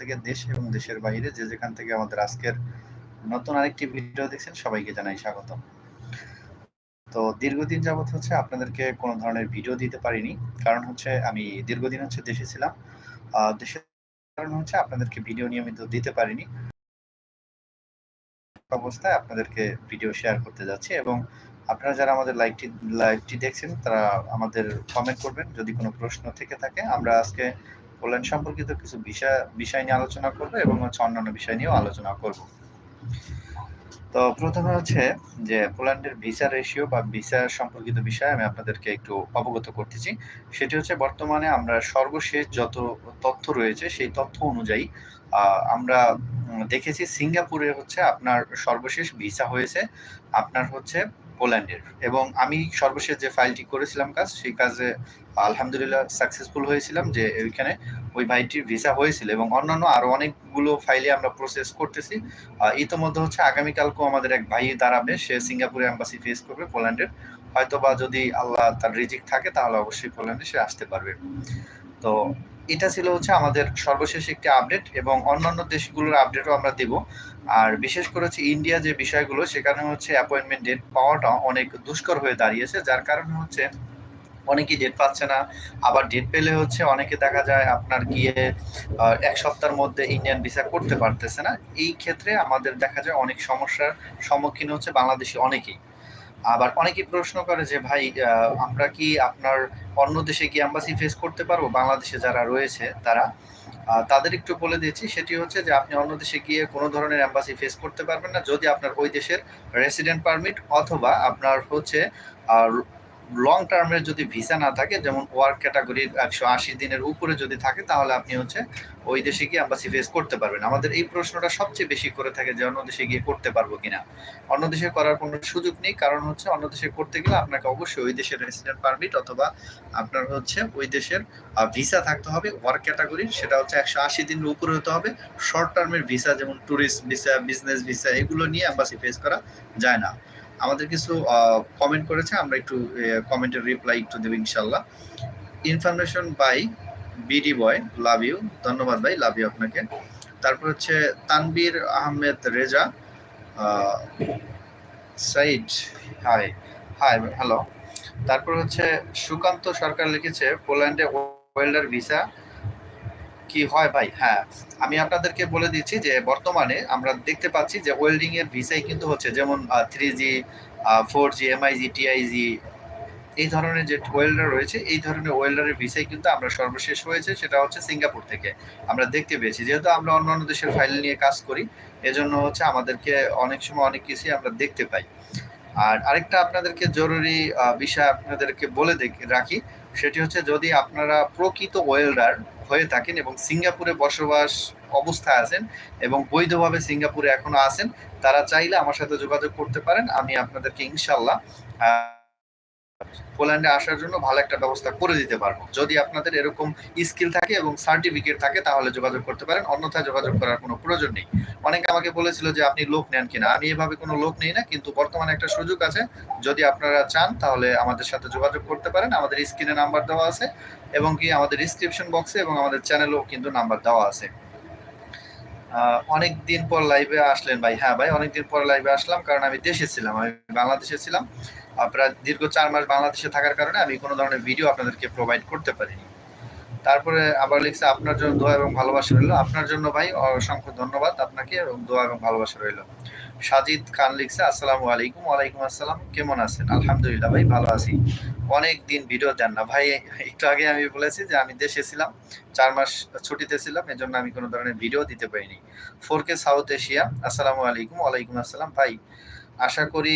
থেকে দেশ এবং দেশের বাইরে যে যেখান থেকে আমাদের আজকের নতুন আরেকটি ভিডিও দেখছেন সবাইকে জানাই স্বাগত তো দীর্ঘদিন যাবত হচ্ছে আপনাদেরকে কোনো ধরনের ভিডিও দিতে পারিনি। কারণ হচ্ছে আমি দীর্ঘদিন হচ্ছে দেশে ছিলাম। দেশের কারণ হচ্ছে আপনাদেরকে ভিডিও নিয়মিত দিতে পারিনি। অবস্থায় আপনাদেরকে ভিডিও শেয়ার করতে যাচ্ছি এবং আপনারা যারা আমাদের লাইভটি লাইভটি দেখছেন, তারা আমাদের কমেন্ট করবেন। যদি কোনো প্রশ্ন থেকে থাকে, আমরা আজকে পোল্যান্ড সম্পর্কিত কিছু বিষয় বিষয় নিয়ে আলোচনা করব এবং হচ্ছে অন্যান্য বিষয় নিয়েও আলোচনা করব। তো প্রথমে হচ্ছে যে পোল্যান্ডের ভিসা রেশিও বা ভিসা সম্পর্কিত বিষয় আমি আপনাদেরকে একটু অবগত করতেছি। সেটি হচ্ছে বর্তমানে আমরা সর্বশেষ যত তথ্য রয়েছে সেই তথ্য অনুযায়ী আমরা দেখেছি সিঙ্গাপুরে হচ্ছে আপনার সর্বশেষ ভিসা হয়েছে। আপনার হচ্ছে পোল্যান্ডের। এবং আমি সর্বশেষ যে ফাইলটি করেছিলাম কাজ, সেই কাজে আলহামদুলিল্লাহ সাকসেসফুল হয়েছিলাম যে ওইখানে ওই ভাইটির ভিসা হয়েছিল এবং অন্যান্য আরও অনেকগুলো ফাইলে আমরা প্রসেস করতেছি। ইতোমধ্যে হচ্ছে আগামীকালকেও আমাদের এক ভাই দাঁড়াবে, সে সিঙ্গাপুরে অ্যাম্বাসি ফেস করবে পোল্যান্ডের। হয়তো বা যদি আল্লাহ তার রিজিক থাকে, তাহলে অবশ্যই পোল্যান্ডে সে আসতে পারবে। তো এটা ছিল হচ্ছে আমাদের সর্বশেষ একটি আপডেট এবং অন্যান্য দেশগুলোর আপডেটও আমরা দেব। আর বিশেষ করে হচ্ছে ইন্ডিয়া যে বিষয়গুলো সেখানে হচ্ছে অ্যাপয়েন্টমেন্ট ডেট পাওয়াটা অনেক দুষ্কর হয়ে দাঁড়িয়েছে। যার কারণে হচ্ছে অনেকেই ডেট পাচ্ছে না। আবার ডেট পেলে হচ্ছে অনেকে দেখা যায় আপনার গিয়ে এক সপ্তাহের মধ্যে ইন্ডিয়ান ভিসা করতে পারতেছে না। এই ক্ষেত্রে আমাদের দেখা যায় অনেক সমস্যার সম্মুখীন হচ্ছে বাংলাদেশি অনেকেই। আবার অনেকেই প্রশ্ন করে যে ভাই আমরা কি আপনার অন্য দেশে গিয়ে অ্যাম্বাসি ফেস করতে পারব, বাংলাদেশে যারা রয়েছে তারা। তাদের একটু বলে দিয়েছি, সেটি হচ্ছে যে আপনি অন্য দেশে গিয়ে কোনো ধরনের অ্যাম্বাসি ফেস করতে পারবেন না, যদি আপনার ওই দেশের রেসিডেন্ট পারমিট অথবা আপনার হচ্ছে লং টার্মের যদি ভিসা না থাকে, যেমন ওয়ার্ক ক্যাটাগরির একশো আশি দিনের উপরে যদি থাকে, তাহলে আপনি হচ্ছে ওই দেশে গিয়ে অ্যাম্বাসি ফেস করতে পারবেন। আমাদের এই প্রশ্নটা সবচেয়ে বেশি করে থাকে যে অন্য দেশে গিয়ে করতে পারব কিনা। অন্য দেশে করার কোনো সুযোগ নেই, কারণ হচ্ছে অন্য দেশে করতে গেলে আপনাকে অবশ্যই ওই দেশের রেসিডেন্ট পারমিট অথবা আপনার হচ্ছে ওই দেশের ভিসা থাকতে হবে ওয়ার্ক ক্যাটাগরির সেটা হচ্ছে একশো আশি দিনের উপরে হতে হবে। শর্ট টার্মের ভিসা যেমন ট্যুরিস্ট ভিসা বিজনেস ভিসা এগুলো নিয়ে অ্যাম্বাসি ফেস করা যায় না। আমাদের কিছু কমেন্ট করেছে, আমরা একটু কমেন্টের রিপ্লাই একটু দেব ইনশাল্লাহ information by BD boy love you ধন্যবাদ ভাই লাভ ইউ আপনাকে। তারপর হচ্ছে Tanvir Ahmed Reza side hi hi hello তারপর হচ্ছে সুকান্ত সরকার লিখেছে পোল্যান্ডে ওয়েল্ডার ভিসা কি হয় ভাই? হ্যাঁ আমি আপনাদেরকে বলে দিচ্ছি যে বর্তমানে আমরা দেখতে পাচ্ছি যে ওয়েল্ডিং এর ভিসাই কিন্তু হচ্ছে যেমন three G four G MIG TIG এই ধরনের যে ওয়েল্ডার রয়েছে, এই ধরনের ওয়েল্ডারের ভিসাই কিন্তু আমরা সর্বশেষ হয়েছে, সেটা হচ্ছে সিঙ্গাপুর থেকে আমরা দেখতে পেয়েছি। যেহেতু আমরা অন্যান্য দেশের ফাইল নিয়ে কাজ করি, এজন্য হচ্ছে আমাদেরকে অনেক সময় অনেক কিছুই আমরা দেখতে পাই। আর আরেকটা আপনাদেরকে জরুরি বিষয় আপনাদেরকে বলে রাখি সেটি হচ্ছে যদি আপনারা প্রকৃত ওয়েল্ডার হয়ে থাকেন এবং সিঙ্গাপুরে বসবাস অবস্থায় আছেন এবং বৈধভাবে সিঙ্গাপুরে এখনও আছেন, তারা চাইলে আমার সাথে যোগাযোগ করতে পারেন, আমি আপনাদেরকে ইনশাল্লাহ পোল্যান্ডে আসার জন্য ভালো একটা ব্যবস্থা করে দিতে পারব। যদি আপনাদের এরকম স্কিল থাকে এবং সার্টিফিকেট থাকে, তাহলে যোগাযোগ করতে পারেন। অন্যথায় যোগাযোগ করার কোনো প্রয়োজন নেই। অনেকে আমাকে বলেছিল যে, আপনি লোক নেন কিনা? আমি এভাবে কোনো লোক নেই না, কিন্তু বর্তমানে একটা সুযোগ আছে। যদি আপনারা চান, তাহলে আমাদের সাথে যোগাযোগ করতে পারেন। আমাদের স্ক্রিনে নাম্বার দেওয়া আছে এবং কি আমাদের ডিসক্রিপশন বক্সে এবং আমাদের চ্যানেলেও কিন্তু নাম্বার দেওয়া আছে। অনেক দিন পর লাইভে আসলেন ভাই। হ্যাঁ ভাই অনেকদিন পর লাইভে আসলাম, কারণ আমি দেশে ছিলাম। আমি বাংলাদেশে ছিলাম। প্রায় দীর্ঘ চার মাস বাংলাদেশে থাকার কারণে আমি কোনো ধরনের ভিডিও আপনাদেরকে প্রোভাইড করতে পারিনি। তারপরে আবার লিখছে, আপনার জন্য দোয়া এবং ভালোবাসা রইল। আপনার জন্য ভাই, অসংখ্য ধন্যবাদ আপনাকে এবং দোয়া এবং ভালোবাসা রইল। সাজিদ খান লিখছে, আসসালামু আলাইকুম, ওয়ালাইকুম আসসালাম, কেমন আছেন? আলহামদুলিল্লাহ ভাই, ভালো আছি। অনেক দিন ভিডিও দেন না। ভাই, একটু আগে আমি বলেছি যে আমি দেশে ছিলাম, চার মাস ছুটিতে ছিলাম, এজন্য আমি কোনো ধরনের ভিডিও দিতে পারিনি। ফোর কে সাউথ এশিয়া, আসসালামু আলাইকুম, ওয়ালাইকুম আসসালাম। ভাই আশা করি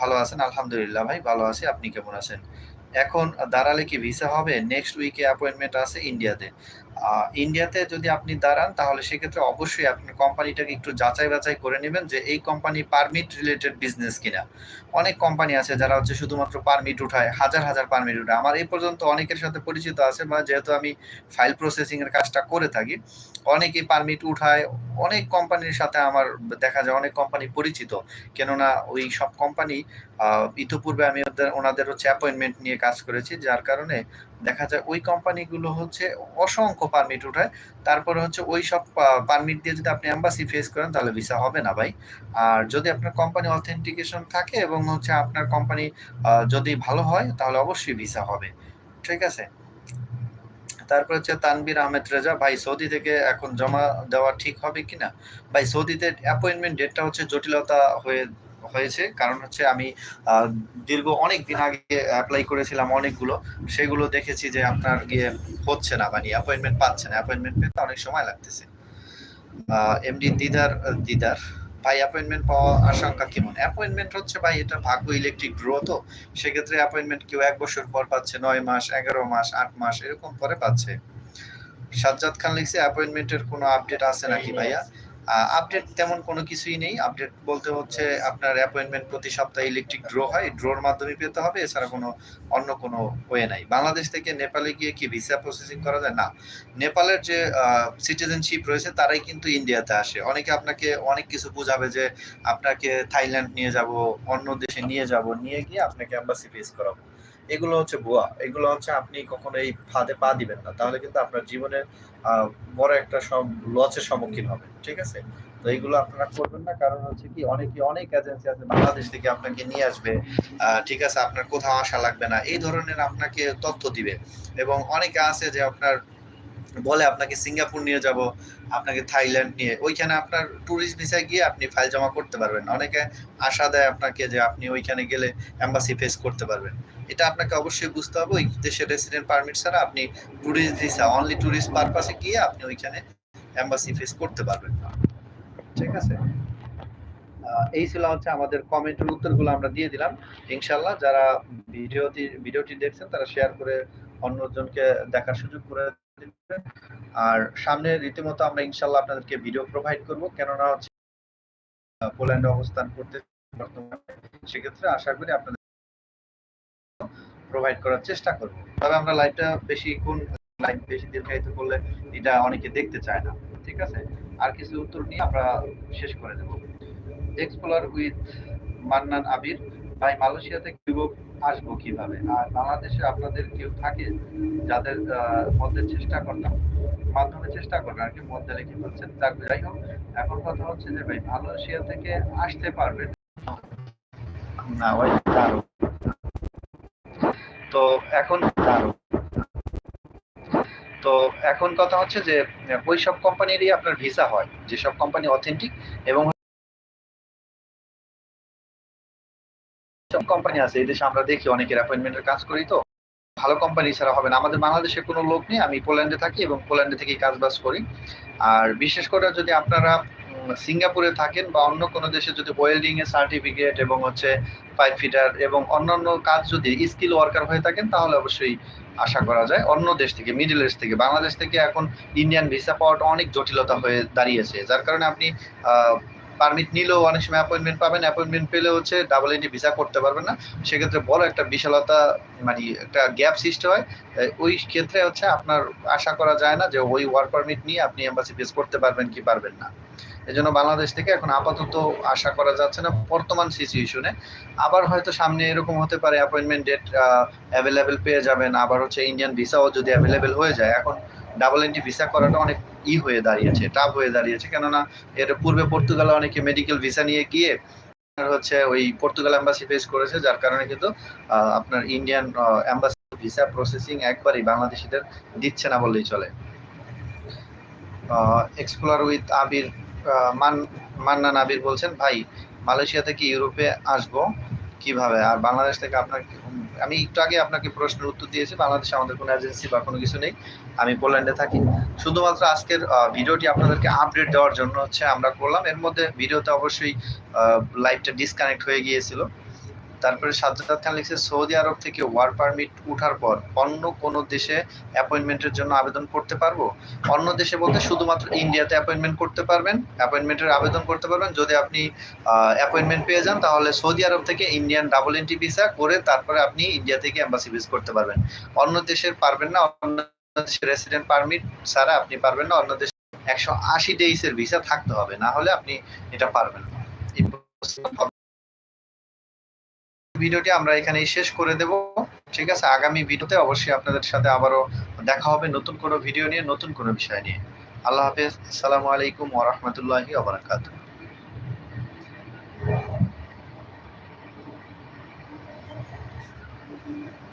ভালো আছেন। আলহামদুলিল্লাহ ভাই, ভালো আছি। আপনি কেমন আছেন? এখন দাঁড়ালে কি ভিসা হবে? নেক্সট উইকে অ্যাপয়েন্টমেন্ট আছে ইন্ডিয়াতে ইন্ডিয়াতে যদি আপনি দাঁড়ান, তাহলে সেক্ষেত্রে অবশ্যই আপনার কোম্পানিটাকে একটু যাচাই বাছাই করে নেবেন যে এই কোম্পানি পারমিট রিলেটেড বিজনেস কিনা। অনেক কোম্পানি আছে যারা হচ্ছে শুধুমাত্র পারমিট উঠায়, হাজার হাজার পারমিট উঠায়। আমার এই পর্যন্ত অনেকের সাথে পরিচিত আছে বা যেহেতু আমি ফাইল প্রসেসিং এর কাজটা করে থাকি, অনেকেই পারমিট উঠায়। অনেক কোম্পানির সাথে আমার দেখা যায়, অনেক কোম্পানি পরিচিত। কেননা ওই সব কোম্পানি ইতিপূর্বে আমি ওদের, ওনাদের হচ্ছে অ্যাপয়েন্টমেন্ট নিয়ে কাজ করেছি, যার কারণে দেখা যায় ওই কোম্পানিগুলো হচ্ছে অসংখ্য পারমিট উঠায়। তারপরে হচ্ছে ওই সব পারমিট দিয়ে যদি আপনি এম্বাসি ফেস করেন তাহলে ভিসা হবে না ভাই। আর যদি আপনার কোম্পানি অথেন্টিকেশন থাকে এবং হচ্ছে আপনার কোম্পানি যদি ভালো হয় তাহলে অবশ্যই ভিসা হবে। ঠিক আছে? তারপর হচ্ছে তানবির আহমেদ রেজা, ভাই সৌদি থেকে এখন জমা দেওয়া ঠিক হবে কিনা? ভাই সৌদিতে অ্যাপয়েন্টমেন্ট ডেটটা হচ্ছে জটিলতা হয়ে হয়েছে। কারণ হচ্ছে আমি দীর্ঘ অনেক দিন আগে অ্যাপ্লাই করেছিলাম অনেকগুলো। সেগুলো দেখেছি যে আপনার গিয়ে হচ্ছে না মানে অ্যাপয়েন্টমেন্ট পাচ্ছে না। অ্যাপয়েন্টমেন্ট পেতে অনেক সময় লাগতেছে। এমডি দিদার দিদার, ভাই অ্যাপয়েন্টমেন্ট পাওয়া আশঙ্কা কেমন? অ্যাপয়েন্টমেন্ট হচ্ছে ভাই, এটা ভাগ্য ইলেকট্রিক ড্র তো। সেক্ষেত্রে অ্যাপয়েন্টমেন্ট কেউ এক বছর পর পাচ্ছে, নয় মাস, এগারো মাস, আট মাস, এরকম পরে পাচ্ছে। সাজ্জাদ খান লিখছে অ্যাপয়েন্টমেন্টের কোনো আপডেট আছে নাকি ভাইয়া? আপডেট তেমন কোনো কিছুই নেই। আপডেট বলতে হচ্ছে আপনার অ্যাপয়েন্টমেন্ট প্রতি সপ্তাহে ইলেকট্রিক ড্র হয়। ড্রোর মাধ্যমে পেতে হবে, এছাড়া কোনো অন্য কোনো ওয়ে নাই। বাংলাদেশ থেকে নেপালে গিয়ে কি ভিসা প্রসেসিং করা যায়? না। নেপালের যে সিটিজেনশিপ রয়েছে, তারাই কিন্তু ইন্ডিয়াতে আসে। অনেকে আপনাকে অনেক কিছু বোঝাবে যে, আপনাকে থাইল্যান্ড নিয়ে যাব, অন্য দেশে নিয়ে যাব, নিয়ে গিয়ে আপনাকে অ্যাম্বাসি ফেস করাবো। এগুলো হচ্ছে ভুয়া। এগুলো হচ্ছে আপনি কখনো এই ফাঁদে পা দিবেন না। তাহলে কিন্তু আপনার জীবনের বড় একটা সব লসের সম্মুখীন হবে ঠিক আছে? তো এইগুলো আপনারা করবেন না। কারণ হচ্ছে কি, অনেকে, অনেক এজেন্সি আছে, বাংলাদেশ থেকে আপনাকে নিয়ে আসবে। ঠিক আছে, আপনার কোথাও আসা লাগবে না। এই ধরনের আপনাকে তথ্য দিবে। এবং অনেকে আছে যে আপনার বলে, আপনাকে সিঙ্গাপুর নিয়ে যাব, আপনাকে থাইল্যান্ড নিয়ে। ওইখানে আপনার ট্যুরিস্ট ভিসায় গিয়ে আপনি ফাইল জমা করতে পারবেন। অনেকে আশা দেয় আপনাকে যে আপনি ওইখানে গেলে এম্বাসি ফেস করতে পারবেন। এটা আপনাকে অবশ্যই বুঝতে হবে। ওই দেশের রেসিডেন্ট পারমিট ছাড়া আপনি ট্যুরিস্ট ভিসা অনলি ট্যুরিস্ট পারপাসে গিয়ে আপনি ওইখানে এম্বাসি ফেস করতে পারবেন ঠিক আছে? এই ছিল হচ্ছে আমাদের কমেন্টের উত্তরগুলো আমরা দিয়ে দিলাম। ইনশাল্লাহ যারা ভিডিওটি ভিডিওটি দেখছেন, তারা শেয়ার করে অন্যজনকে দেখার সুযোগ করে দিবেন। আর সামনে রীতিমতো আমরা ইনশাল্লাহ আপনাদেরকে ভিডিও প্রোভাইড করব। কেননা হচ্ছে পোল্যান্ডে অবস্থান করতে সেক্ষেত্রে আশা করি আপনাদের প্রোভাইড করার চেষ্টা করব। তবে আমরা লাইভটা বেশি কোন লাইভ বেশি দীর্ঘায়িত করলে এটা অনেকে দেখতে চায় না, ঠিক আছে? আর কিছু উত্তর নিয়ে আমরা শেষ করে দেব। এক্সপ্লোর উইথ মান্নান আবির ভাই মালয়েশিয়া থেকে ইউরোপ আসব কীভাবে? আর বাংলাদেশে আপনাদের কেউ থাকে যাদের মধ্যে চেষ্টা করলাম মাধ্যমে চেষ্টা করবেন আর কি, মধ্যে লিখে বলছেন যাই হোক, এখন কথা হচ্ছে যে, ভাই, মালয়েশিয়া থেকে আসতে পারবেন না। ওই তো এখন তো এখন কথা হচ্ছে যে, ওই সব কোম্পানিরই আপনার ভিসা হয় যেসব কোম্পানি অথেন্টিক এবং কোম্পানি আছে, এই দেশে আমরা দেখি, অনেকের অ্যাপয়েন্টমেন্টের কাজ করি তো। ভালো কোম্পানি ছাড়া হবে না। আমাদের বাংলাদেশে কোনো লোক নেই, আমি পোল্যান্ডে থাকি এবং পোল্যান্ডে থেকেই কাজ বাজ করি। আর বিশেষ করে যদি আপনারা সিঙ্গাপুরে থাকেন বা অন্য কোনো দেশে যদি ওয়েল্ডিং এর সার্টিফিকেট এবং হচ্ছে পাইপ ফিটার এবং অন্যান্য কাজ যদি স্কিল ওয়ার্কার হয়ে থাকেন, তাহলে অবশ্যই আশা করা যায়। অন্য দেশ থেকে মিডল ইস্ট থেকে, বাংলাদেশ থেকে এখন ইন্ডিয়ান ভিসা পাওয়াটা অনেক জটিলতা হয়ে দাঁড়িয়েছে। যার কারণে আপনি পারমিট নিলেও অনেক সময় অ্যাপয়েন্টমেন্ট পাবেন অ্যাপয়েন্টমেন্ট পেলে হচ্ছে ডাবল এন্ট্রি ভিসা করতে পারবেন না। সেক্ষেত্রে বড় একটা বিশালতা মানে একটা গ্যাপ সৃষ্টি হয়। ওই ক্ষেত্রে হচ্ছে আপনার আশা করা যায় না যে ওই ওয়ার্ক পারমিট নিয়ে আপনি এম্বাসি ফেস করতে পারবেন কি পারবেন না। এজন্য বাংলাদেশ থেকে এখন আপাতত আশা করা যাচ্ছে না বর্তমান সিচুয়েশনে আবার হয়তো সামনে এরকম হতে পারে অ্যাপয়েন্টমেন্ট ডেট অ্যাভেলেবেল পেয়ে যাবেন। আবার হচ্ছে ইন্ডিয়ান ভিসাও যদি অ্যাভেলেবেল হয়ে যায়, এখন ডাবল এন্ট্রি ভিসা করাটা অনেক ই হয়ে দাঁড়িয়েছে টাফ হয়ে দাঁড়িয়েছে। কেননা এর পূর্বে পর্তুগালে অনেকে মেডিকেল ভিসা নিয়ে গিয়ে হচ্ছে ওই পর্তুগাল এম্বাসি ফেস করেছে, যার কারণে কিন্তু আপনার ইন্ডিয়ান এম্বাসি ভিসা প্রসেসিং একবারই বাংলাদেশিদের দিচ্ছে না বললেই চলে। এক্সপ্লোর উইথ আবির মান মান্নান আবির বলছেন, ভাই মালয়েশিয়া থেকে ইউরোপে আসব? কীভাবে? আর বাংলাদেশ থেকে আপনার আমি একটু আগে আপনাকে প্রশ্নের উত্তর দিয়েছি, বাংলাদেশে আমাদের কোনো এজেন্সি বা কোনো কিছু নেই, আমি পোল্যান্ডে থাকি। শুধুমাত্র আজকের ভিডিওটি আপনাদেরকে আপডেট দেওয়ার জন্য হচ্ছে আমরা করলাম। এর মধ্যে ভিডিওতে অবশ্যই লাইভটা ডিসকানেক্ট হয়ে গিয়েছিল। তারপরে সাজ্জাদ খান লিখছে, সৌদি আরব থেকে ওয়ার পারমিট উঠার পর অন্য কোন দেশে অ্যাপয়েন্টমেন্টের জন্য আবেদন করতে পারব? অন্য দেশে বলতে শুধুমাত্র ইন্ডিয়াতে অ্যাপয়েন্টমেন্ট করতে পারবেন, অ্যাপয়েন্টমেন্টের আবেদন করতে পারবেন। যদি আপনি অ্যাপয়েন্টমেন্ট পেয়ে যান, তাহলে সৌদি আরব থেকে ইন্ডিয়ান ডাবল এন্ট্রি ভিসা করে তারপরে আপনি ইন্ডিয়া থেকে এম্বাসি ভিজ করতে পারবেন। অন্য দেশের পারবেন না, অন্য দেশের রেসিডেন্ট পারমিট ছাড়া আপনি পারবেন না, অন্য দেশে একশো আশি ডেইসের ভিসা থাকতে হবে, না হলে আপনি এটা পারবেন না। ভিডিওটি আমরা এখানেই শেষ করে দেব। ঠিক আছে, আগামী ভিডিওতে অবশ্যই আপনাদের সাথে আবারও দেখা হবে নতুন কোনো ভিডিও নিয়ে, নতুন কোনো বিষয় নিয়ে। আল্লাহ হাফেজ, আসসালামু আলাইকুম ওরহমতুল্লাহি ওবরাকাতুহ